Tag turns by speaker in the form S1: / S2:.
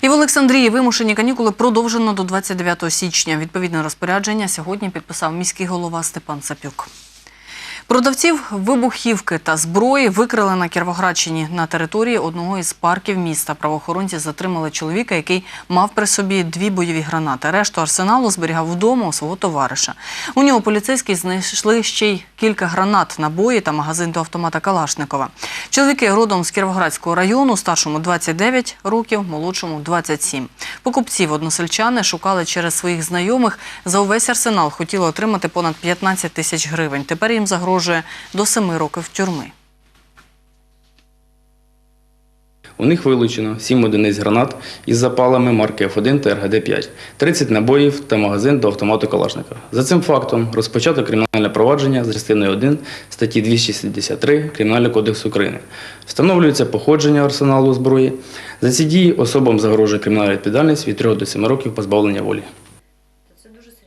S1: І в Олександрії вимушені канікули продовжено до 29 січня. Відповідне розпорядження сьогодні підписав міський голова Степан Сапюк. Продавців вибухівки та зброї викрили на Кіровоградщині на території одного із парків міста. Правоохоронці затримали чоловіка, який мав при собі дві бойові гранати. Решту арсеналу зберігав вдома у свого товариша. У нього поліцейські знайшли ще й кілька гранат, набої та магазин до автомата Калашникова. Чоловіки родом з Кіровоградського району, старшому 29 років, молодшому 27. Покупців односельчани шукали через своїх знайомих. За увесь арсенал хотіли отримати понад 15 тисяч гривень. Тепер їм загрожує до 7 років тюрми.
S2: У них вилучено 7 одиниць гранат із запалами марки F1 та РГД-5, 30 набоїв та магазин до автомату Калашника. За цим фактом розпочато кримінальне провадження за частиною 1 статті 263 Кримінального кодексу України. Встановлюється походження арсеналу зброї. За ці дії особам загрожує кримінальна відповідальність від 3 до 7 років позбавлення волі.